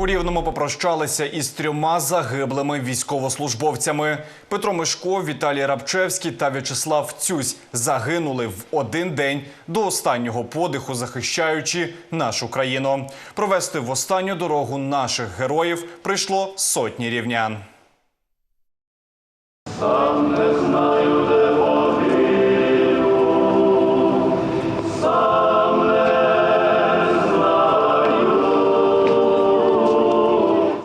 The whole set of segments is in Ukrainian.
У Рівному попрощалися із трьома загиблими військовослужбовцями. Петро Мишко, Віталій Рабчевський та В'ячеслав Цюсь загинули в один день до останнього подиху, захищаючи нашу країну. Провести в останню дорогу наших героїв прийшло сотні рівнян.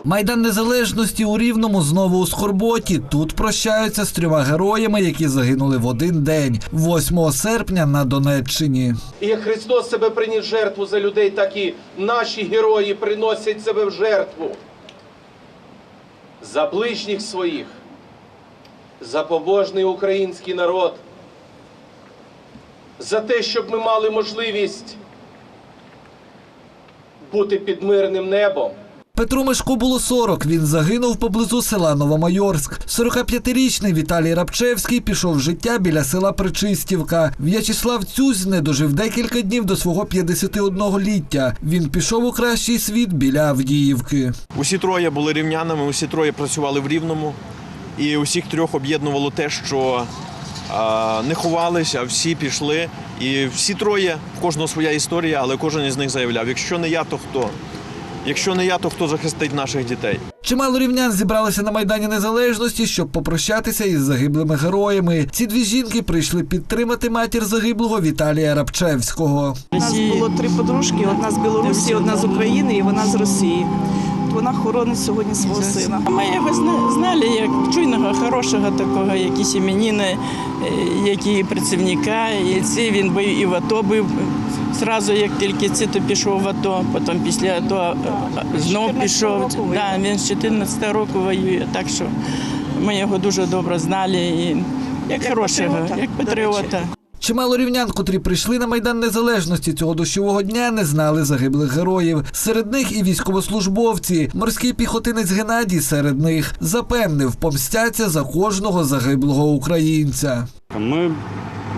Майдан Незалежності у Рівному знову у Скорботі. Тут прощаються з трьома героями, які загинули в один день, 8 серпня на Донеччині. І як Христос себе приніс жертву за людей, так і наші герої приносять себе в жертву за ближніх своїх, за побожний український народ, за те, щоб ми мали можливість бути під мирним небом. Петру Мишку було 40, Він загинув поблизу села Новомайорськ. 45-річний Віталій Рабчевський пішов в життя біля села Причистівка. В'ячеслав Цюзь не дожив декілька днів до свого 51-ліття. Він пішов у кращий світ біля Авдіївки. Усі троє були рівнянами, усі троє працювали в Рівному, і усіх трьох об'єднувало те, що не ховалися, а всі пішли. І всі троє, в кожного своя історія, але кожен із них заявляв: якщо не я, то хто? Якщо не я, то хто захистить наших дітей? Чимало рівнян зібралися на Майдані Незалежності, щоб попрощатися із загиблими героями. Ці дві жінки прийшли підтримати матір загиблого Віталія Рабчевського. У нас було три подружки: одна з Білорусі, одна з України і вона з Росії. Вона хоронить сьогодні свого сина. Ми його зна- знали як чуйного, хорошого такого, е, як і працівника. І це він би і в АТО був. Зразу, як тільки це, то пішов в АТО, потім після АТО е, знов пішов. Да, він з 14 року воює, так що ми його дуже добре знали, і як, хорошого, патріота, як патріота. Чимало рівнян, котрі прийшли на Майдан Незалежності цього дощового дня, не знали загиблих героїв. Серед них і військовослужбовці. Морський піхотинець Геннадій серед них запевнив, помстяться за кожного загиблого українця. Ми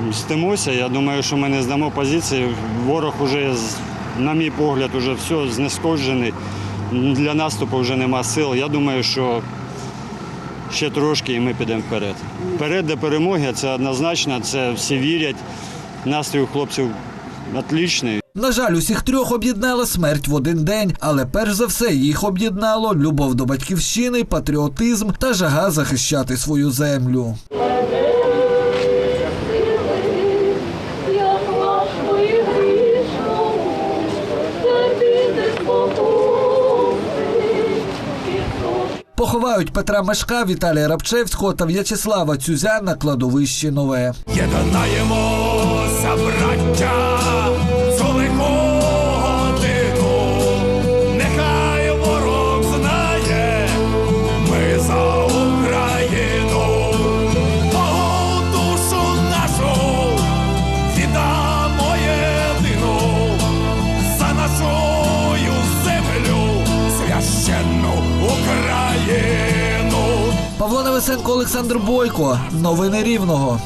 мстимося. Я думаю, що ми не здамо позиції. Ворог уже, на мій погляд, уже все знешкоджений. Для наступу вже нема сил. Я думаю, що ще трошки і ми підемо вперед. Вперед до перемоги це однозначно, це всі вірять. Настрій у хлопців отлічний. На жаль, усіх трьох об'єднала смерть в один день, але перш за все їх об'єднало любов до батьківщини, патріотизм та жага захищати свою землю. Поховають Петра Мешка, Віталія Рабчевського та В'ячеслава Цюзя на кладовищі нове. Єднаємося, браття, священну Україну. Павло Невесенко, Олександр Бойко. Новини Рівного.